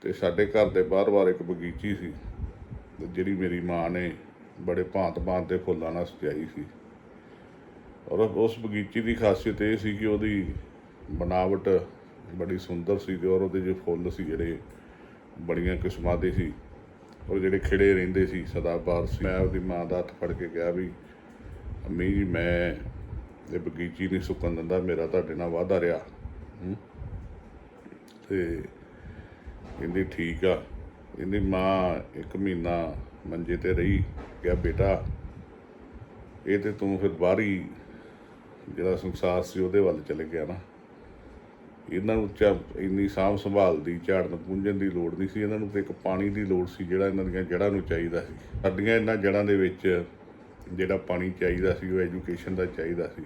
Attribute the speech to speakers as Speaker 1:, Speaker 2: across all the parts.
Speaker 1: ਤੇ ਸਾਡੇ ਘਰ ਦੇ ਬਾਹਰ-ਬਾਹਰ ਇੱਕ ਬਗੀਚੀ ਸੀ ਜਿਹੜੀ ਮੇਰੀ ਮਾਂ ਨੇ ਬੜੇ ਭਾਂਤ-ਭਾਂਤ ਦੇ ਫੁੱਲਾਂ ਨਾਲ ਸਜਾਈ ਸੀ। ਔਰ ਉਸ ਬਗੀਚੀ ਦੀ ਖਾਸੀਅਤ ਇਹ ਸੀ ਕਿ ਉਹਦੀ ਬਣਾਵਟ ਬੜੀ ਸੁੰਦਰ ਸੀ ਤੇ ਔਰ ਉਹਦੇ ਜੇ ਫੁੱਲ ਸੀ ਜਿਹੜੇ ਬੜੀਆਂ ਕਿਸਮਾਂ ਦੇ ਸੀ। ਔਰ ਜਿਹੜੇ ਖਿੜੇ ਰਹਿੰਦੇ ਸੀ, ਸਦਾਬਹਾਰ ਸੀ। ਮੈਂ ਉਹਦੀ ਮਾਂ ਦਾ ਹੱਥ ਫੜ ਕੇ ਕਿਹਾ ਵੀ, ਅੰਮੀ ਜੀ, ਮੈਂ ਇਹ ਬਗੀਚੀ ਨਹੀਂ ਸੁੱਕਣ ਦਿੰਦਾ, ਮੇਰਾ ਤੁਹਾਡੇ ਨਾਲ ਵਾਅਦਾ ਰਿਹਾ। ਹੂੰ। ਤੇ ਕਹਿੰਦੀ, ਠੀਕ ਆ। ਇਹਦੀ ਮਾਂ, ਇੱਕ ਮਹੀਨਾ ਮੰਜੇ ਤੇ ਰਹੀ। ਕਿਹਾ, ਬੇਟਾ, ਇਹ ਤੇ ਤੂੰ ਫਿਰ ਬਾਹਰੀ ਜਿਹੜਾ ਸੰਸਾਰ ਸੀ ਉਹਦੇ ਵੱਲ ਚਲੇ ਗਿਆ ਨਾ। ਇਹਨਾਂ ਨੂੰ ਚਾ, ਇੰਨੀ ਸਾਂਭ ਸੰਭਾਲ ਦੀ, ਝਾੜਨ ਪੁੰਝਣ ਦੀ ਲੋੜ ਨਹੀਂ ਸੀ। ਇਹਨਾਂ ਨੂੰ ਤੇ ਇੱਕ ਪਾਣੀ ਦੀ ਲੋੜ ਸੀ ਜਿਹੜਾ ਇਹਨਾਂ ਦੀਆਂ ਜੜ੍ਹਾਂ ਨੂੰ ਚਾਹੀਦਾ ਸੀ। ਸਾਡੀਆਂ ਇਹਨਾਂ ਜੜ੍ਹਾਂ ਦੇ ਵਿੱਚ ਜਿਹੜਾ ਪਾਣੀ ਚਾਹੀਦਾ ਸੀ, ਉਹ ਐਜੂਕੇਸ਼ਨ ਦਾ ਚਾਹੀਦਾ ਸੀ।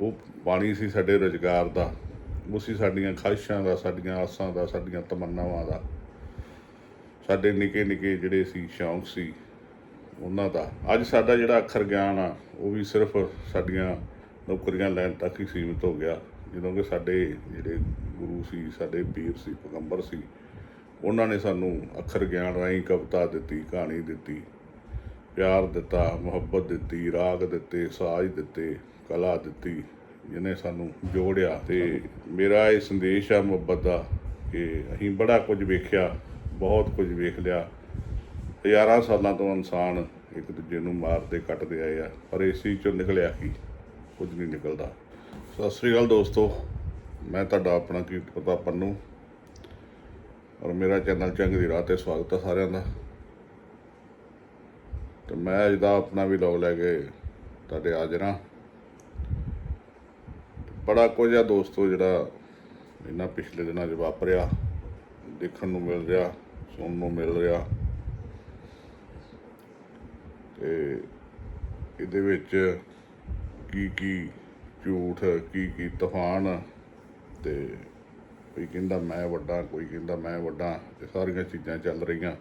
Speaker 1: ਉਹ ਪਾਣੀ ਸੀ ਸਾਡੇ ਰੁਜ਼ਗਾਰ ਦਾ। ਉਹ ਸਾਡੀਆਂ ਖਾਹਿਸ਼ਾਂ ਦਾ, ਸਾਡੀਆਂ ਆਸਾਂ ਦਾ, ਸਾਡੀਆਂ ਤਮੰਨਾਵਾਂ ਦਾ। ਸਾਡੇ ਨਿੱਕੇ ਨਿੱਕੇ ਜਿਹੜੇ ਸੀ, ਸ਼ੌਂਕ ਸੀ, ਉਹਨਾਂ ਦਾ। ਅੱਜ ਸਾਡਾ ਜਿਹੜਾ ਅੱਖਰ ਗਿਆਨ ਆ, ਉਹ ਵੀ ਸਿਰਫ ਸਾਡੀਆਂ ਨੌਕਰੀਆਂ ਲੈਣ ਤੱਕ ਹੀ ਸੀਮਿਤ ਹੋ ਗਿਆ। ਜਦੋਂ ਕਿ ਸਾਡੇ ਜਿਹੜੇ ਗੁਰੂ ਸੀ, ਸਾਡੇ ਪੀਰ ਸੀ, ਪੈਗੰਬਰ ਸੀ, ਉਹਨਾਂ ਨੇ ਸਾਨੂੰ ਅੱਖਰ ਗਿਆਨ ਰਾਹੀਂ ਕਵਿਤਾ ਦਿੱਤੀ, ਕਹਾਣੀ ਦਿੱਤੀ, ਪਿਆਰ ਦਿੱਤਾ, ਮੁਹੱਬਤ ਦਿੱਤੀ, ਰਾਗ ਦਿੱਤੇ, ਸਾਜ਼ ਦਿੱਤੇ, ਕਲਾ ਦਿੱਤੀ। ਜਿਹਨੇ ਸਾਨੂੰ ਜੋੜਿਆ ਤੇ ਮੇਰਾ ਇਹ ਸੰਦੇਸ਼ ਆ ਮੁਹੱਬਤ ਦਾ ਕਿ ਅਸੀਂ ਬੜਾ ਕੁਝ ਵੇਖਿਆ, ਬਹੁਤ ਕੁਝ ਵੇਖ ਲਿਆ। ਹਜ਼ਾਰਾਂ ਸਾਲਾਂ ਤੋਂ ਇਨਸਾਨ ਇੱਕ ਦੂਜੇ ਨੂੰ ਮਾਰਦੇ, ਕੱਟਦੇ ਆਏ ਆ, ਪਰ ਇਸ ਚੀਜ਼ ਚੋਂ ਨਿਕਲਿਆ ਕੀ? ਕੁਝ ਨਹੀਂ ਨਿਕਲਦਾ। ਸਤਿ ਸ੍ਰੀ ਅਕਾਲ ਦੋਸਤੋ, ਮੈਂ ਤੁਹਾਡਾ ਆਪਣਾ ਕੀਰਤ ਪ੍ਰਤਾਪ ਪੰਨੂ। ਔਰ ਮੇਰਾ ਚੈਨਲ ਚੰਗ ਦੀ ਰਾਹ ਤੇ ਸਵਾਗਤ ਹੈ ਸਾਰਿਆਂ ਦਾ। ਤੇ ਮੈਂ ਅੱਜ ਦਾ ਆਪਣਾ ਵੀ ਲੌਗ ਲੈ ਕੇ ਤੁਹਾਡੇ ਹਾਜ਼ਰ ਹਾਂ। ਬੜਾ ਕੁਝ ਆ ਦੋਸਤੋ ਜਿਹੜਾ ਇਹਨਾਂ ਪਿਛਲੇ ਦਿਨਾਂ 'ਚ ਵਾਪਰਿਆ, ਦੇਖਣ ਨੂੰ ਮਿਲ ਰਿਹਾ, ਸੁਣਨ ਨੂੰ ਮਿਲ ਰਿਹਾ। ਤੇ ਇਹਦੇ ਵਿੱਚ ਕੀ ਕੀ ਝੂਠ, ਕੀ ਕੀ ਤੂਫਾਨ ਤੇ ਕੋਈ ਕਹਿੰਦਾ ਮੈਂ ਵੱਡਾ, ਕੋਈ ਕਹਿੰਦਾ ਮੈਂ ਵੱਡਾ ਤੇ ਸਾਰੀਆਂ ਚੀਜ਼ਾਂ ਚੱਲ ਰਹੀਆਂ।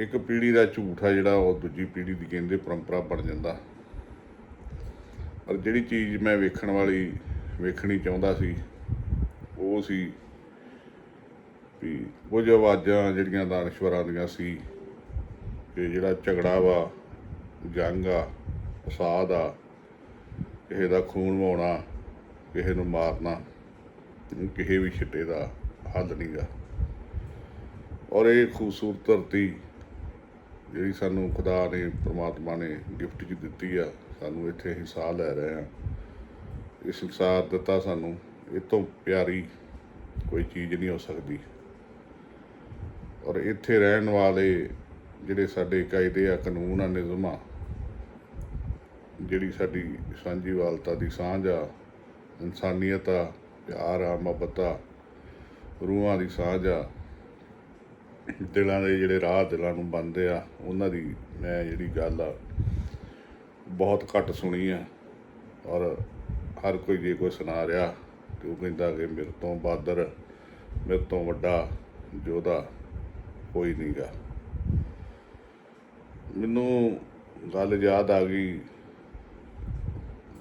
Speaker 1: ਇੱਕ ਪੀੜ੍ਹੀ ਦਾ ਝੂਠ ਆ ਜਿਹੜਾ ਉਹ ਦੂਜੀ ਪੀੜ੍ਹੀ ਦੀ ਕਹਿੰਦੇ ਪਰੰਪਰਾ ਬਣ ਜਾਂਦਾ। ਪਰ ਜਿਹੜੀ ਚੀਜ਼ ਮੈਂ ਵੇਖਣ ਵਾਲੀ, ਵੇਖਣੀ ਚਾਹੁੰਦਾ ਸੀ, ਉਹ ਸੀ ਵੀ ਕੁਝ ਆਵਾਜ਼ਾਂ ਜਿਹੜੀਆਂ ਦਾਨਸ਼ਵਰਾਂ ਦੀਆਂ ਸੀ ਕਿ ਜਿਹੜਾ ਝਗੜਾ ਵਾ, ਜੰਗ ਆ, ਫਸਾਦ ਆ, ਕਿਸੇ ਦਾ ਖੂਨ ਵਹਾਉਣਾ, ਕਿਸੇ ਨੂੰ ਮਾਰਨਾ, ਕਿਸੇ ਵੀ ਛਿੱਟੇ ਦਾ ਹੱਲ ਨਹੀਂਗਾ ਔਰ ਇਹ ਖੂਬਸੂਰਤ ਧਰਤੀ ਜਿਹੜੀ ਸਾਨੂੰ ਖੁਦਾ ਨੇ, ਪ੍ਰਮਾਤਮਾ ਨੇ ਗਿਫਟ 'ਚ ਦਿੱਤੀ ਆ ਸਾਨੂੰ ਇੱਥੇ ਅਸੀਂ ਸਾਹ ਲੈ ਰਹੇ ਹਾਂ। ਇਹ ਸੰਸਾਰ ਦਿੱਤਾ ਸਾਨੂੰ ਇਹ ਤੋਂ ਪਿਆਰੀ ਕੋਈ ਚੀਜ਼ ਨਹੀਂ ਹੋ ਸਕਦੀ। ਔਰ ਇੱਥੇ ਰਹਿਣ ਵਾਲੇ ਜਿਹੜੇ ਸਾਡੇ ਕਾਇਦੇ ਆ, ਕਾਨੂੰਨ ਆ, ਨਿਯਮ ਆ, ਜਿਹੜੀ ਸਾਡੀ ਸਾਂਝੀਵਾਲਤਾ ਦੀ ਸਾਂਝ ਆ, ਇਨਸਾਨੀਅਤ ਆ, ਪਿਆਰ ਆ, ਮੁਹੱਬਤ ਆ, ਰੂਹਾਂ ਦੀ ਸਾਂਝ ਆ, ਦਿਲਾਂ ਦੇ ਜਿਹੜੇ ਰਾਹ ਦਿਲਾਂ ਨੂੰ ਬੰਦੇ ਆ, ਉਹਨਾਂ ਦੀ ਮੈਂ ਜਿਹੜੀ ਗੱਲ ਆ ਬਹੁਤ ਘੱਟ ਸੁਣੀ ਆ ਔਰ ਹਰ ਕੋਈ ਜੇ ਕੋਈ ਸੁਣਾ ਰਿਹਾ ਤੇ ਉਹ ਕਹਿੰਦਾ ਕਿ ਮੇਰੇ ਤੋਂ ਬਾਦਰ, ਮੇਰੇ ਤੋਂ ਵੱਡਾ ਜੋਧਾ ਕੋਈ ਨਹੀਂਗਾ ਮੈਨੂੰ ਗੱਲ ਯਾਦ ਆ ਗਈ।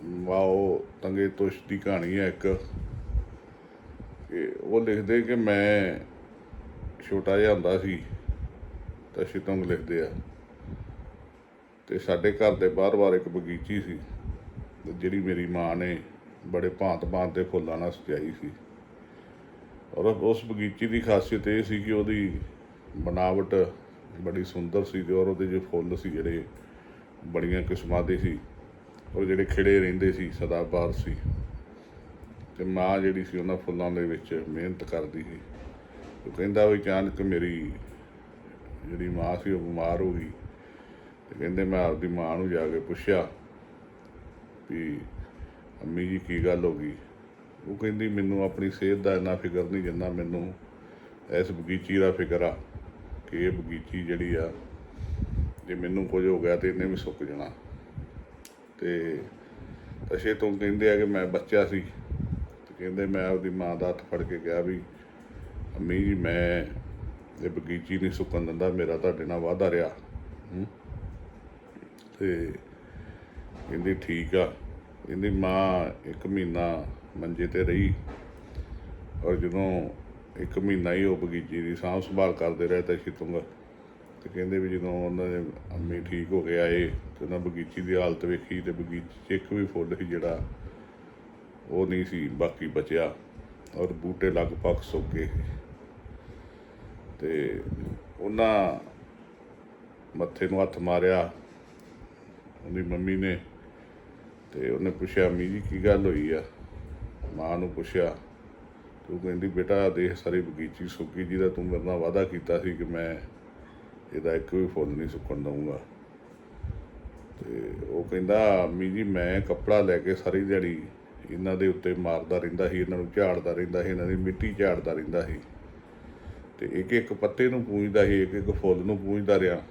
Speaker 1: ਵਾਓ ਤੰਗੇ ਤੁਸ਼ ਦੀ ਕਹਾਣੀ ਹੈ ਇੱਕ। ਕਿ ਉਹ ਲਿਖਦੇ ਕਿ ਮੈਂ ਛੋਟਾ ਜਿਹਾ ਹੁੰਦਾ ਸੀ, ਤਾਂ ਸ਼ਿਤੰਗ ਲਿਖਦੇ ਆ। ਤੇ ਸਾਡੇ ਘਰ ਦੇ ਬਾਹਰ-ਬਾਹਰ ਇੱਕ ਬਗੀਚੀ ਸੀ ਜਿਹੜੀ ਮੇਰੀ ਮਾਂ ਨੇ ਬੜੇ ਭਾਂਤ-ਭਾਂਤ ਦੇ ਫੁੱਲਾਂ ਨਾਲ ਸਜਾਈ ਸੀ। ਔਰ ਉਸ ਬਗੀਚੀ ਦੀ ਖਾਸੀਅਤ ਇਹ ਸੀ ਕਿ ਉਹਦੀ ਬਣਾਵਟ ਬੜੀ ਸੁੰਦਰ ਸੀ ਤੇ ਔਰ ਉਹਦੇ ਜੋ ਫੁੱਲ ਸੀ ਜਿਹੜੇ ਬੜੀਆਂ ਕਿਸਮਾਂ ਦੇ ਸੀ, ਔਰ ਜਿਹੜੇ ਖਿੜੇ ਰਹਿੰਦੇ ਸੀ ਸਦਾਬਾਰ ਸੀ। ਤੇ ਮਾਂ ਜਿਹੜੀ ਸੀ ਉਹਨਾਂ ਫੁੱਲਾਂ ਦੇ ਵਿੱਚ ਮਿਹਨਤ ਕਰਦੀ ਸੀ। ਉਹ ਕਹਿੰਦਾ ਵੀ ਅਚਾਨਕ ਮੇਰੀ ਜਿਹੜੀ ਮਾਂ ਸੀ ਉਹ ਬਿਮਾਰ ਹੋ ਗਈ। ਤੇ ਕਹਿੰਦੇ ਮੈਂ ਆਪਦੀ ਮਾਂ ਨੂੰ ਜਾ ਕੇ ਪੁੱਛਿਆ ਵੀ ਅੰਮੀ ਜੀ ਕੀ ਗੱਲ ਹੋ ਗਈ? ਉਹ ਕਹਿੰਦੀ, ਮੈਨੂੰ ਆਪਣੀ ਸਿਹਤ ਦਾ ਇੰਨਾ ਫਿਕਰ ਨਹੀਂ ਜਿੰਨਾ ਮੈਨੂੰ ਇਸ ਬਗੀਚੀ ਦਾ ਫਿਕਰ ਆ ਕਿ ਇਹ ਬਗੀਚੀ ਜਿਹੜੀ ਆ, ਜੇ ਮੈਨੂੰ ਕੁਝ ਹੋ ਗਿਆ ਤੇ ਇਹਨੇ ਵੀ ਸੁੱਕ ਜਾਣਾ। ਤੇ ਅਸ਼ੇ ਤੋਂ ਕਹਿੰਦੇ ਆ ਕਿ ਮੈਂ ਬੱਚਾ ਸੀ। ਤੇ ਕਹਿੰਦੇ ਮੈਂ ਆਪਦੀ ਮਾਂ ਦਾ ਹੱਥ ਫੜ ਕੇ ਕਿਹਾ ਵੀ, ਅੰਮੀ ਜੀ, ਮੈਂ ਇਹ ਬਗੀਚੀ ਨਹੀਂ ਸੁੱਕਣ ਦਿੰਦਾ, ਮੇਰਾ ਤੁਹਾਡੇ ਨਾਲ ਵਾਅਦਾ ਰਿਹਾ। ਤੇ ਕਹਿੰਦੀ ਠੀਕ ਆ। ਇਹਦੀ ਮਾਂ ਇੱਕ ਮਹੀਨਾ ਮੰਜੇ ਤੇ ਰਹੀ ਔਰ ਜਦੋਂ ਇੱਕ ਮਹੀਨਾ ਹੀ ਉਹ ਬਗੀਚੀ ਦੀ ਸਾਂਭ ਸੰਭਾਲ ਕਰਦੇ ਰਹੇ ਤਾਂ ਸ਼ਿਤੁੰਗ ਤੇ ਕਹਿੰਦੇ ਵੀ ਜਦੋਂ ਉਹਨਾਂ ਦੇ ਅੰਮੀ ਠੀਕ ਹੋ ਕੇ ਆਏ ਤੇ ਉਹਨਾਂ ਬਗੀਚੀ ਦੀ ਹਾਲਤ ਵੇਖੀ ਤੇ ਬਗੀਚੀ 'ਚ ਇੱਕ ਵੀ ਫੁੱਲ ਸੀ ਜਿਹੜਾ, ਉਹ ਨਹੀਂ ਸੀ, ਬਾਕੀ ਬਚਿਆ ਔਰ ਬੂਟੇ ਲਗਭਗ ਸੁੱਕ ਗਏ। ਤੇ ਉਹਨਾਂ ਮੱਥੇ ਨੂੰ ਹੱਥ ਮਾਰਿਆ ਉਹਦੀ ਮੰਮੀ ਨੇ ਤੇ ਉਹਨੇ ਪੁੱਛਿਆ ਮੀ ਜੀ, ਕੀ ਗੱਲ ਹੋਈ ਆ? ਮਾਂ ਨੂੰ ਪੁੱਛਿਆ, ਤੂੰ ਕਹਿੰਦੀ, ਬੇਟਾ, ਦੇਖ, ਸਾਰੀ ਬਗੀਚੀ ਸੁੱਕੀ ਜਿਹਦਾ ਤੂੰ ਮੇਰੇ ਨਾਲ ਵਾਅਦਾ ਕੀਤਾ ਸੀ ਕਿ ਮੈਂ ਇਹਦਾ ਇੱਕ ਵੀ ਫੁੱਲ ਨਹੀਂ ਸੁੱਕਣ ਦਊਂਗਾ। ਤੇ ਉਹ ਕਹਿੰਦਾ ਮੀ ਜੀ, ਮੈਂ ਕੱਪੜਾ ਲੈ ਕੇ ਸਾਰੀ ਦਿਹਾੜੀ ਇਹਨਾਂ ਦੇ ਉੱਤੇ ਮਾਰਦਾ ਰਹਿੰਦਾ ਸੀ, ਇਹਨਾਂ ਨੂੰ ਝਾੜਦਾ ਰਹਿੰਦਾ ਸੀ, ਇਹਨਾਂ ਦੀ ਮਿੱਟੀ ਝਾੜਦਾ ਰਹਿੰਦਾ ਸੀ। ਤੇ ਇੱਕ ਇੱਕ ਪੱਤੇ ਨੂੰ ਪੂੰਝਦਾ ਸੀ ਇੱਕ ਇੱਕ ਫੁੱਲ ਨੂੰ ਪੂੰਝਦਾ ਰਿਹਾ।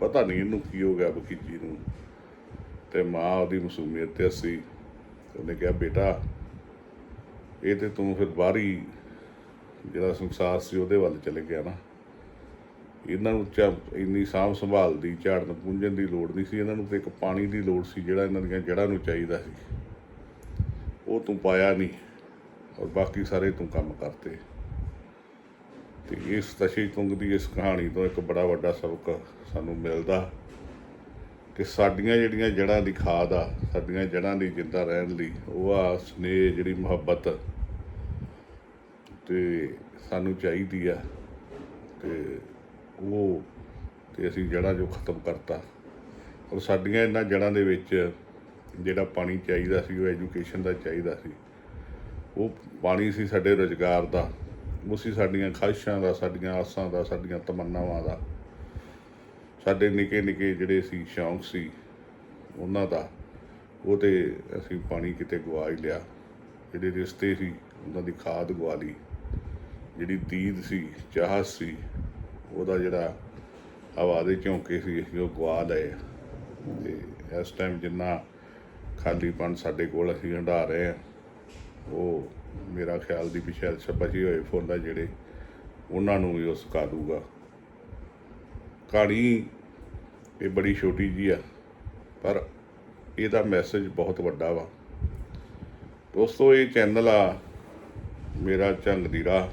Speaker 1: ਪਤਾ ਨਹੀਂ ਇਹਨੂੰ ਕੀ ਹੋ ਗਿਆ ਬਗੀਚੀ ਨੂੰ। ਤੇ ਮਾਂ ਉਹਦੀ ਮਸੂਮੀਅਤ ਤੇ ਹੱਸੀ ਉਹਨੇ ਕਿਹਾ, ਬੇਟਾ, ਇਹ ਤੇ ਤੂੰ ਫਿਰ ਬਾਹਰੀ ਜਿਹੜਾ ਸੰਸਾਰ ਸੀ ਉਹਦੇ ਵੱਲ ਚਲੇ ਗਿਆ ਨਾ। ਇਹਨਾਂ ਨੂੰ ਚਾ, ਇੰਨੀ ਸਾਂਭ ਸੰਭਾਲ ਦੀ, ਝਾੜਨ ਪੂੰਝਣ ਦੀ ਲੋੜ ਨਹੀਂ ਸੀ। ਇਹਨਾਂ ਨੂੰ ਤੇ ਇੱਕ ਪਾਣੀ ਦੀ ਲੋੜ ਸੀ ਜਿਹੜਾ ਇਹਨਾਂ ਦੀਆਂ ਜੜ੍ਹਾਂ ਨੂੰ ਚਾਹੀਦਾ ਸੀ। ਉਹ ਤੂੰ ਪਾਇਆ ਨਹੀਂ ਔਰ ਬਾਕੀ ਸਾਰੇ ਤੂੰ ਕੰਮ ਕਰਤੇ। ਤੇ ਇਸ ਤਸ਼ੀ ਤੁੰਗ ਦੀ ਇਸ ਕਹਾਣੀ ਤੋਂ ਇੱਕ ਬੜਾ ਵੱਡਾ ਸਬਕ ਸਾਨੂੰ ਮਿਲਦਾ ਕਿ ਸਾਡੀਆਂ ਜਿਹੜੀਆਂ ਜੜ੍ਹਾਂ ਦੀ ਖਾਦ ਆ, ਸਾਡੀਆਂ ਜੜ੍ਹਾਂ ਦੀ ਜਿੰਦਾ ਰਹਿਣ ਲਈ ਉਹ ਆ ਸਨੇਹ, ਜਿਹੜੀ ਮੁਹੱਬਤ ਤੇ ਸਾਨੂੰ ਚਾਹੀਦੀ ਆ ਤੇ ਉਹ ਤੇ ਅਸੀਂ ਜੜ੍ਹਾਂ ਜੋ ਖਤਮ ਕਰਤਾ। ਔਰ ਸਾਡੀਆਂ ਇਹਨਾਂ ਜੜ੍ਹਾਂ ਦੇ ਵਿੱਚ ਜਿਹੜਾ ਪਾਣੀ ਚਾਹੀਦਾ ਸੀ, ਉਹ ਐਜੂਕੇਸ਼ਨ ਦਾ ਚਾਹੀਦਾ ਸੀ, ਉਹ ਪਾਣੀ ਸੀ ਸਾਡੇ ਰੁਜ਼ਗਾਰ ਦਾ। ਉਹ ਸਾਡੀਆਂ ਖਾਹਿਸ਼ਾਂ ਦਾ, ਸਾਡੀਆਂ ਆਸਾਂ ਦਾ, ਸਾਡੀਆਂ ਤਮੰਨਾਵਾਂ ਦਾ। ਸਾਡੇ ਨਿੱਕੇ ਨਿੱਕੇ ਜਿਹੜੇ ਸੀ, ਸ਼ੌਂਕ ਸੀ, ਉਹਨਾਂ ਦਾ। ਉਹ ਤੇ ਅਸੀਂ ਪਾਣੀ ਕਿਤੇ ਗਵਾ ਹੀ ਲਿਆ। ਜਿਹੜੇ ਰਿਸ਼ਤੇ ਸੀ, ਉਹਨਾਂ ਦੀ ਖਾਦ ਗਵਾ ਲਈ। ਜਿਹੜੀ ਦੀਦ ਸੀ ਚਾਹਤ ਸੀ, ਉਹਦਾ ਜਿਹੜਾ ਹਵਾ ਦੇ ਝੋਂਕੇ ਸੀ, ਅਸੀਂ ਉਹ ਗਵਾ ਲਏ। ਤੇ ਇਸ ਟਾਈਮ ਜਿੰਨਾ ਖਾਲੀਪਨ ਸਾਡੇ ਕੋਲ ਅਸੀਂ ਹੰਢਾ ਰਹੇ ਹਾਂ, ਉਹ ਮੇਰਾ ਖਿਆਲ ਦੀ ਵੀ ਸ਼ਾਇਦ ਛਪਜੀ ਹੋਏ ਫੁੱਲ ਆ ਜਿਹੜੇ, ਉਹਨਾਂ ਨੂੰ ਵੀ ਉਹ ਸੁਕਾ ਦੂਗਾ ਕਹਾਣੀ ਇਹ ਬੜੀ ਛੋਟੀ ਜੀ ਆ, ਪਰ ਇਹਦਾ ਮੈਸੇਜ ਬਹੁਤ ਵੱਡਾ ਵਾ। ਦੋਸਤੋ, ਇਹ ਚੈਨਲ ਆ ਮੇਰਾ ਝੰਗ ਦੀ ਰਾਹ,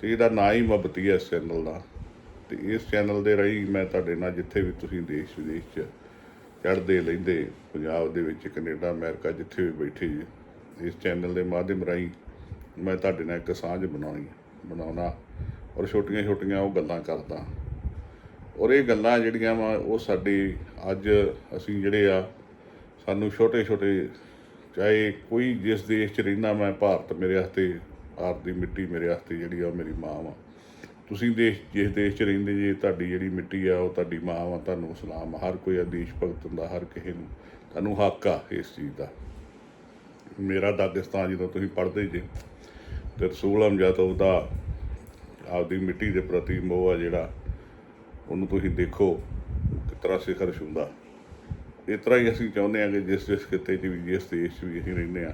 Speaker 1: ਤੇ ਇਹਦਾ ਨਾਂ ਹੀ ਮੁਹੱਬਤੀ ਹੈ ਇਸ ਚੈਨਲ ਦਾ। ਤੇ ਇਸ ਚੈਨਲ ਦੇ ਰਾਹੀਂ ਮੈਂ ਤੁਹਾਡੇ ਨਾਲ ਜਿੱਥੇ ਵੀ ਤੁਸੀਂ ਦੇਸ਼ ਵਿਦੇਸ਼ 'ਚ ਚੜ੍ਹਦੇ ਲੈਂਦੇ ਪੰਜਾਬ ਦੇ ਵਿੱਚ, ਕੈਨੇਡਾ, ਅਮਰੀਕਾ ਜਿੱਥੇ ਵੀ ਬੈਠੇ ਜੀ ਇਸ ਚੈਨਲ ਦੇ ਮਾਧਿਅਮ ਰਾਹੀਂ ਮੈਂ ਤੁਹਾਡੇ ਨਾਲ ਇੱਕ ਸਾਂਝ ਬਣਾਉਣੀ ਬਣਾਉਣਾ ਔਰ ਛੋਟੀਆਂ ਛੋਟੀਆਂ ਉਹ ਗੱਲਾਂ ਕਰਦਾ। ਔਰ ਇਹ ਗੱਲਾਂ ਜਿਹੜੀਆਂ ਵਾ, ਉਹ ਸਾਡੀ ਅੱਜ ਅਸੀਂ ਜਿਹੜੇ ਆ, ਸਾਨੂੰ ਛੋਟੇ ਛੋਟੇ, ਚਾਹੇ ਕੋਈ ਜਿਸ ਦੇਸ਼ 'ਚ ਰਹਿੰਦਾ ਮੈਂ, ਭਾਰਤ ਮੇਰੇ ਵਾਸਤੇ ਭਾਰਤ ਦੀ ਮਿੱਟੀ ਮੇਰੇ ਵਾਸਤੇ ਜਿਹੜੀ ਆ ਉਹ ਮੇਰੀ ਮਾਂ ਵਾ। ਤੁਸੀਂ ਦੇਸ਼, ਜਿਸ ਦੇਸ਼ 'ਚ ਰਹਿੰਦੇ ਜੇ, ਤੁਹਾਡੀ ਜਿਹੜੀ ਮਿੱਟੀ ਆ, ਉਹ ਤੁਹਾਡੀ ਮਾਂ ਵਾ, ਤੁਹਾਨੂੰ ਸਲਾਮ, ਹਰ ਕੋਈ ਆ, ਦੇਸ਼ ਭਗਤ ਹੁੰਦਾ, ਹਰ ਕਿਸੇ ਨੂੰ, ਤੁਹਾਨੂੰ ਹੱਕ ਆ ਇਸ ਚੀਜ਼ ਦਾ। ਮੇਰਾ ਦਾਗਿਸਤਾਨ ਜਦੋਂ ਤੁਸੀਂ ਪੜ੍ਹਦੇ ਜੇ ਤੇ ਰਸੂਲ ਅਮਜਦ ਦਾ ਆਪਦੀ ਮਿੱਟੀ ਦੇ ਪ੍ਰਤੀ ਮੋਹ ਆ ਜਿਹੜਾ, ਉਹਨੂੰ ਤੁਸੀਂ ਦੇਖੋ ਕਿਸ ਤਰ੍ਹਾਂ ਸਿਖਰ ਛੂੰਦਾ ਇਸ ਤਰ੍ਹਾਂ ਹੀ ਅਸੀਂ ਚਾਹੁੰਦੇ ਹਾਂ ਕਿ ਜਿਸ ਜਿਸ ਖਿੱਤੇ 'ਚ ਵੀ, ਜਿਸ ਦੇਸ਼ 'ਚ ਵੀ ਅਸੀਂ ਰਹਿੰਦੇ ਆ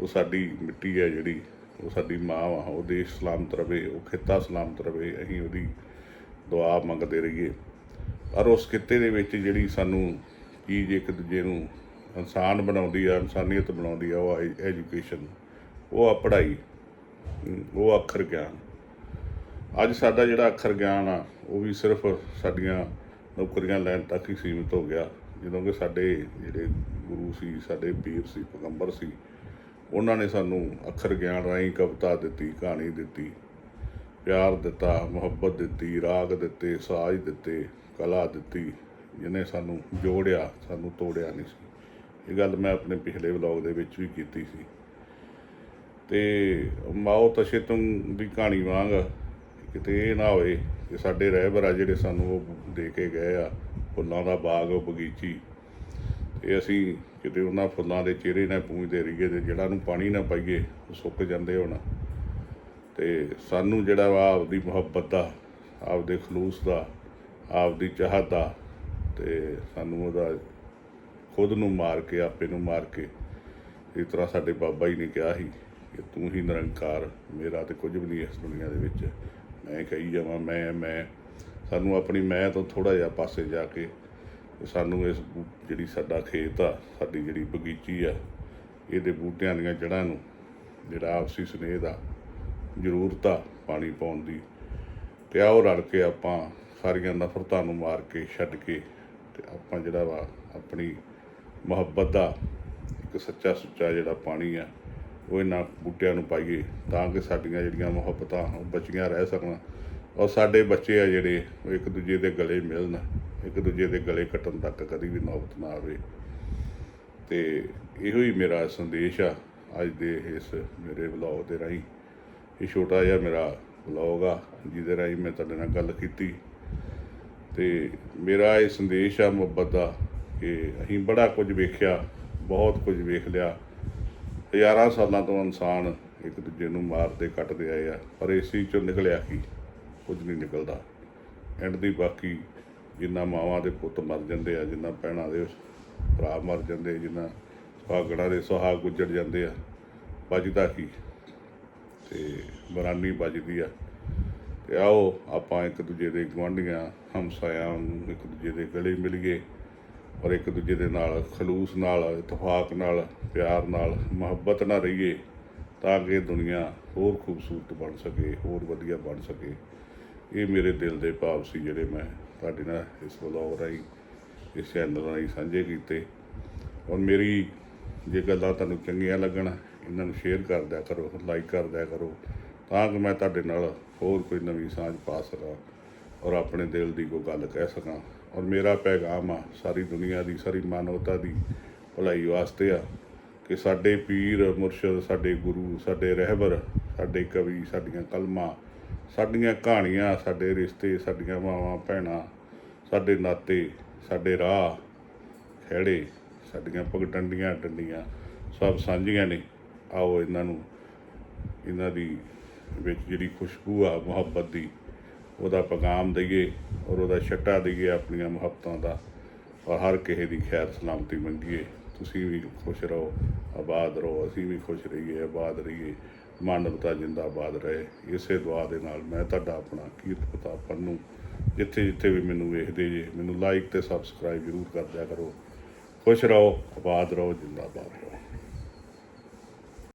Speaker 1: ਉਹ ਸਾਡੀ ਮਿੱਟੀ ਹੈ ਜਿਹੜੀ, ਉਹ ਸਾਡੀ ਮਾਂ ਵਾ, ਉਹ ਦੇਸ਼ ਸਲਾਮਤ ਰਵੇ, ਉਹ ਖਿੱਤਾ ਸਲਾਮਤ ਰਵੇ, ਅਸੀਂ ਉਹਦੀ ਦੁਆ ਮੰਗਦੇ ਰਹੀਏ। ਪਰ ਉਸ ਖਿੱਤੇ ਦੇ ਵਿੱਚ ਜਿਹੜੀ ਸਾਨੂੰ ਚੀਜ਼ ਇੱਕ ਦੂਜੇ ਨੂੰ ਇਨਸਾਨ ਬਣਾਉਂਦੀ ਆ, ਇਨਸਾਨੀਅਤ ਬਣਾਉਂਦੀ ਆ, ਉਹ ਐਜੂਕੇਸ਼ਨ ਉਹ ਆ ਪੜ੍ਹਾਈ ਉਹ ਅੱਖਰ ਗਿਆਨ। ਅੱਜ ਸਾਡਾ ਜਿਹੜਾ ਅੱਖਰ ਗਿਆਨ ਆ, ਉਹ ਵੀ ਸਿਰਫ ਸਾਡੀਆਂ ਨੌਕਰੀਆਂ ਲੈਣ ਤੱਕ ਹੀ ਸੀਮਿਤ ਹੋ ਗਿਆ। ਜਦੋਂ ਕਿ ਸਾਡੇ ਜਿਹੜੇ ਗੁਰੂ ਸੀ, ਸਾਡੇ ਪੀਰ ਸੀ, ਪੈਗੰਬਰ ਸੀ, ਉਹਨਾਂ ਨੇ ਸਾਨੂੰ ਅੱਖਰ ਗਿਆਨ ਰਾਹੀਂ ਕਵਿਤਾ ਦਿੱਤੀ, ਕਹਾਣੀ ਦਿੱਤੀ, ਪਿਆਰ ਦਿੱਤਾ, ਮੁਹੱਬਤ ਦਿੱਤੀ, ਰਾਗ ਦਿੱਤੇ, ਸਾਜ਼ ਦਿੱਤੇ, ਕਲਾ ਦਿੱਤੀ ਜਿਹਨੇ ਸਾਨੂੰ ਜੋੜਿਆ, ਸਾਨੂੰ ਤੋੜਿਆ ਨਹੀਂ ਸੀ। ਇਹ ਗੱਲ ਮੈਂ ਆਪਣੇ ਪਿਛਲੇ ਵਲੌਗ ਦੇ ਵਿੱਚ ਵੀ ਕੀਤੀ ਸੀ। ਤੇ ਮਾਓ ਤਸ਼ੇਤੰ ਦੀ ਕਹਾਣੀ ਵਾਂਗ ਕਿਤੇ ਇਹ ਨਾ ਹੋਏ ਕਿ ਸਾਡੇ ਰਹਿਬਰ ਆ ਜਿਹੜੇ ਸਾਨੂੰ ਉਹ ਦੇ ਕੇ ਗਏ ਆ, ਫੁੱਲਾਂ ਦਾ ਬਾਗ, ਉਹ ਬਗੀਚੀ। ਤੇ ਅਸੀਂ ਕਿਤੇ ਉਹਨਾਂ ਫੁੱਲਾਂ ਦੇ ਚਿਹਰੇ ਨਾਲ ਪੂੰਝਦੇ ਰਹੀਏ ਤੇ ਜਿਹੜਾ ਨੂੰ ਪਾਣੀ ਨਾ ਪਾਈਏ, ਉਹ ਸੁੱਕ ਜਾਂਦੇ ਹੋਣਾ। ਤੇ ਸਾਨੂੰ ਜਿਹੜਾ ਵਾ ਆਪਦੀ ਮੁਹੱਬਤ ਦਾ, ਆਪਦੇ ਖਲੂਸ ਦਾ, ਆਪਦੀ ਚਾਹਤ ਦਾ, ਤੇ ਸਾਨੂੰ ਉਹਦਾ ਖੁਦ ਨੂੰ ਮਾਰ ਕੇ, ਆਪੇ ਨੂੰ ਮਾਰ ਕੇ, ਇਸ ਤਰ੍ਹਾਂ ਸਾਡੇ ਬਾਬਾ ਜੀ ਨੇ ਕਿਹਾ ਸੀ ਕਿ ਤੂੰ ਹੀ ਨਿਰੰਕਾਰ, ਮੇਰਾ ਤੇ ਕੁਝ ਵੀ ਨਹੀਂ ਇਸ ਦੁਨੀਆ ਦੇ ਵਿੱਚ। ਮੈਂ ਕਹੀ ਜਾਵਾਂ, ਮੈਂ ਮੈਂ। ਸਾਨੂੰ ਆਪਣੀ ਮੈਂ ਤੋਂ ਥੋੜਾ ਜਿਹਾ ਪਾਸੇ ਜਾ ਕੇ ਸਾਨੂੰ ਇਸ ਬੂ- ਜਿਹੜੀ ਸਾਡਾ ਖੇਤ ਆ, ਸਾਡੀ ਜਿਹੜੀ ਬਗੀਚੀ ਆ, ਇਹਦੇ ਬੂਟਿਆਂ ਦੀਆਂ ਜੜ੍ਹਾਂ ਨੂੰ, ਜਿਹੜਾ ਆਪਸੀ ਸਨੇਹ ਦਾ ਜ਼ਰੂਰਤ ਆ ਪਾਣੀ ਪਾਉਣ ਦੀ, ਤੇ ਆਓ ਰਲ ਕੇ ਆਪਾਂ ਸਾਰੀਆਂ ਨਫ਼ਰਤਾਂ ਨੂੰ ਮਾਰ ਕੇ, ਛੱਡ ਕੇ ਤੇ ਆਪਾਂ ਜਿਹੜਾ ਵਾ ਆਪਣੀ ਮੁਹੱਬਤ ਦਾ ਇੱਕ ਸੱਚਾ ਸੁੱਚਾ ਜਿਹੜਾ ਪਾਣੀ ਆ, ਉਹ ਇਹਨਾਂ ਬੂਟਿਆਂ ਨੂੰ ਪਾਈਏ ਤਾਂ ਕਿ ਸਾਡੀਆਂ ਜਿਹੜੀਆਂ ਮੁਹੱਬਤਾਂ ਉਹ ਬਚੀਆਂ ਰਹਿ ਸਕਣ। ਔਰ ਸਾਡੇ ਬੱਚੇ ਆ ਜਿਹੜੇ, ਉਹ ਇੱਕ ਦੂਜੇ ਦੇ ਗਲੇ ਮਿਲਣ, ਇੱਕ ਦੂਜੇ ਦੇ ਗਲੇ ਕੱਟਣ ਤੱਕ ਕਦੀ ਵੀ ਨੌਬਤ ਨਾ ਆਵੇ। ਤੇ ਇਹੋ ਹੀ ਮੇਰਾ ਸੰਦੇਸ਼ ਆ ਅੱਜ ਦੇ ਇਸ ਮੇਰੇ ਵਲੌਗ ਦੇ ਰਾਹੀਂ। ਇਹ ਛੋਟਾ ਜਿਹਾ ਮੇਰਾ ਵਲੌਗ ਆ, ਜਿਹਦੇ ਰਾਹੀਂ ਮੈਂ ਤੁਹਾਡੇ ਨਾਲ ਗੱਲ ਕੀਤੀ। ਤੇ ਮੇਰਾ ਇਹ ਸੰਦੇਸ਼ ਆ ਮੁਹੱਬਤ ਦਾ ਕਿ ਅਸੀਂ ਬੜਾ ਕੁਝ ਵੇਖਿਆ, ਬਹੁਤ ਕੁਝ ਵੇਖ ਲਿਆ। ਹਜ਼ਾਰਾਂ ਸਾਲਾਂ ਤੋਂ ਇਨਸਾਨ ਇੱਕ ਦੂਜੇ ਨੂੰ ਮਾਰਦੇ ਕੱਟਦੇ ਆਏ ਆ, ਪਰ ਇਸ ਚੀਜ਼ ਚੋਂ ਨਿਕਲਿਆ ਕੀ? ਕੁਝ ਨਹੀਂ ਨਿਕਲਦਾ। ਐਂਡ ਦੀ ਬਾਕੀ ਜਿੰਨਾ ਮਾਵਾਂ ਦੇ ਪੁੱਤ ਮਰ ਜਾਂਦੇ ਆ, ਜਿੰਨਾ ਭੈਣਾਂ ਦੇ ਭਰਾ ਮਰ ਜਾਂਦੇ ਜਿੰਨਾ ਸੁਹਾਗਣਾ ਦੇ ਸੁਹਾਗ ਗੁਜ਼ਰ ਜਾਂਦੇ ਆ ਬਚਦਾ ਕੀ? ਤੇ ਬਰਾਨੀ ਬਚਦੀ ਆ। ਤੇ ਆਓ, ਆਪਾਂ ਇੱਕ ਦੂਜੇ ਦੇ ਗੁਆਂਢੀਆਂ, ਹਮਸਾਇਆਂ ਨੂੰ ਇੱਕ ਦੂਜੇ ਦੇ ਗਲੇ ਮਿਲੀਏ। ਔਰ ਇੱਕ ਦੂਜੇ ਦੇ ਨਾਲ, ਖਲੂਸ ਨਾਲ, ਇਤਫਾਕ ਨਾਲ, ਪਿਆਰ ਨਾਲ, ਮੁਹੱਬਤ ਨਾਲ ਰਹੀਏ ਤਾਂ ਕਿ ਦੁਨੀਆ ਹੋਰ ਖੂਬਸੂਰਤ ਬਣ ਸਕੇ, ਹੋਰ ਵਧੀਆ ਬਣ ਸਕੇ। ਇਹ ਮੇਰੇ ਦਿਲ ਦੇ ਭਾਵ ਸੀ ਜਿਹੜੇ ਮੈਂ ਤੁਹਾਡੇ ਨਾਲ ਇਸ ਵਲੋਗ ਰਾਹੀਂ, ਇਸ ਚੈਨਲ ਰਾਹੀਂ ਸਾਂਝੇ ਕੀਤੇ। ਔਰ ਮੇਰੀ ਜੇ ਗੱਲਾਂ ਤੁਹਾਨੂੰ ਚੰਗੀਆਂ ਲੱਗਣ, ਇਹਨਾਂ ਨੂੰ ਸ਼ੇਅਰ ਕਰ ਦਿਆ ਕਰੋ ਲਾਈਕ ਕਰ ਦਿਆ ਕਰੋ, ਤਾਂ ਕਿ ਮੈਂ ਤੁਹਾਡੇ ਨਾਲ ਹੋਰ ਕੋਈ ਨਵੀਂ ਸਾਂਝ ਪਾ ਸਕਾਂ ਔਰ ਆਪਣੇ ਦਿਲ ਦੀ ਕੋਈ ਗੱਲ ਕਹਿ ਸਕਾਂ। ਔਰ ਮੇਰਾ ਪੈਗਾਮ ਆ ਸਾਰੀ ਦੁਨੀਆ ਦੀ, ਸਾਰੀ ਮਾਨਵਤਾ ਦੀ ਭਲਾਈ ਵਾਸਤੇ ਆ ਕਿ ਸਾਡੇ ਪੀਰ ਮੁਰਸ਼ਿਦ, ਸਾਡੇ ਗੁਰੂ, ਸਾਡੇ ਰਹਿਬਰ, ਸਾਡੇ ਕਵੀ, ਸਾਡੀਆਂ ਕਲਮਾਂ, ਸਾਡੀਆਂ ਕਹਾਣੀਆਂ, ਸਾਡੇ ਰਿਸ਼ਤੇ, ਸਾਡੀਆਂ ਮਾਵਾਂ, ਭੈਣਾਂ, ਸਾਡੇ ਨਾਤੇ, ਸਾਡੇ ਰਾਹ ਖੇੜੇ ਸਾਡੀਆਂ ਪਗਡੰਡੀਆਂ, ਡੰਡੀਆਂ ਸਭ ਸਾਂਝੀਆਂ ਨੇ। ਆਓ ਇਹਨਾਂ ਨੂੰ, ਇਹਨਾਂ ਦੀ ਵਿੱਚ ਜਿਹੜੀ ਖੁਸ਼ਬੂ ਆ, ਮੁਹੱਬਤ ਦੀ ਉਹਦਾ ਪੈਗਾਮ ਦਈਏ ਔਰ ਉਹਦਾ ਛੱਟਾ ਦਈਏ ਆਪਣੀਆਂ ਮੁਹੱਬਤਾਂ ਦਾ ਔਰ ਹਰ ਕਿਸੇ ਦੀ ਖੈਰ ਸਲਾਮਤੀ ਮੰਗੀਏ। ਤੁਸੀਂ ਵੀ ਖੁਸ਼ ਰਹੋ, ਆਬਾਦ ਰਹੋ, ਅਸੀਂ ਵੀ ਖੁਸ਼ ਰਹੀਏ, ਆਬਾਦ ਰਹੀਏ, ਮਾਨਵਤਾ ਜਿੰਦਾਬਾਦ ਰਹੇ। ਇਸੇ ਦੁਆ ਦੇ ਨਾਲ ਮੈਂ ਤੁਹਾਡਾ ਆਪਣਾ ਕੀਰਤ ਪ੍ਰਤਾਪ ਪੰਨੂ ਜਿੱਥੇ ਜਿੱਥੇ ਵੀ ਮੈਨੂੰ ਵੇਖਦੇ ਜੇ, ਮੈਨੂੰ ਲਾਈਕ ਤੇ ਸਬਸਕ੍ਰਾਈਬ ਜ਼ਰੂਰ ਕਰ ਦਿਆ ਕਰੋ। ਖੁਸ਼ ਰਹੋ, ਆਬਾਦ ਰਹੋ, ਜਿੰਦਾਬਾਦ ਰਹੋ।